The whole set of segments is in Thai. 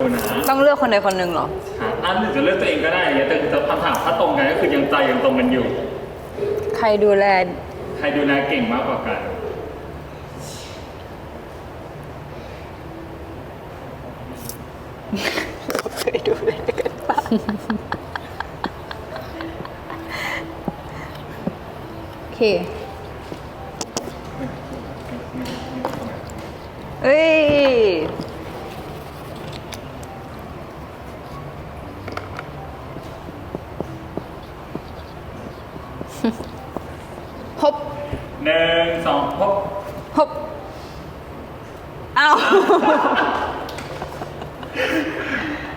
ดูนะต้องเลือกคนใดคนหนึ่งเหรออะอันหนึ่งจะเลือกตัวเองก็ได้แต่แต่คำถามถ้าตรงกันก็คือยังใจยังตรงกันอยู่ ใครดูแล ใครดูแลเก่งมากกว่ากัน เคยดูแลกันปะโอเคเอ้ย ฮบหนึ่งสองพบฮบอ้าว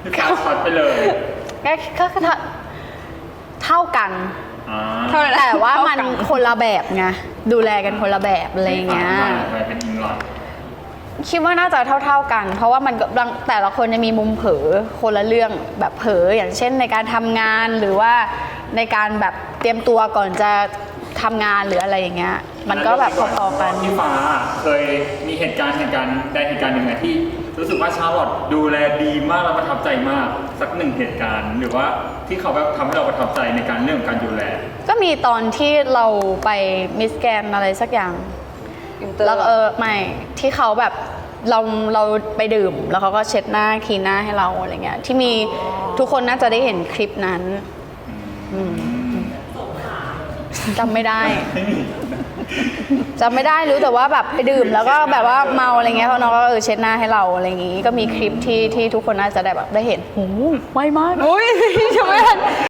พี่ฟ้าช็อตไปเลยก็ก็ก็เท่าเท่ากัน อ่าเท่านั้นแต่ว่ามันเท่ากันคนละแบบไงดูแลกันคนละแบบอะไรอย่างเงี้ยพี่ฟ้ามาใครเป็นอิงลอดคิดว่าน่าจะเท่า ๆกัน เพราะว่ามันก็บางแต่ละคนจะมีมุมเผลอคนละเรื่องแบบเผลออย่างเช่นในการทำงานหรือว่า ในการแบบเตรียมตัวก่อนจะทำงานหรืออะไรอย่างเงี้ย มันก็แบบพอๆกัน พี่ฟ้าเคยมีเหตุการณ์เหตุการณ์ใดเหตุการณ์หนึ่งไหมที่ รู้สึกว่าชาร์ลอตดูแลดีมากและประทับใจมากสักหนึ่งเหตุการณ์ หรือว่าที่เขาแบบทำให้เราประทับใจในการเรื่องของการดูแล ก็มีตอนที่เราไปมิสแกนอะไรสักอย่าง อินเตอร์แล้วก็เออไม่ที่เขาแบบเราเราไปดื่ม แล้วเขาก็เช็ดหน้าคลีนหน้าให้เราอะไรเงี้ยที่มีทุกคนน่าจะได้เห็นคลิปนั้นอืม จำไม่ได้จำไม่ได้รู้แต่ว่าแบบไปดื่มแล้วก็แบบว่าเมาอะไรเงี้ยเขาน้องก็เออเช็ดหน้าให้เราอะไรอย่างงี้ ก็มีคลิปที่ที่ทุกคนน่าจะได้แบบได้เห็นโอ้โหไวมากอุ้ยจะไม่ทัน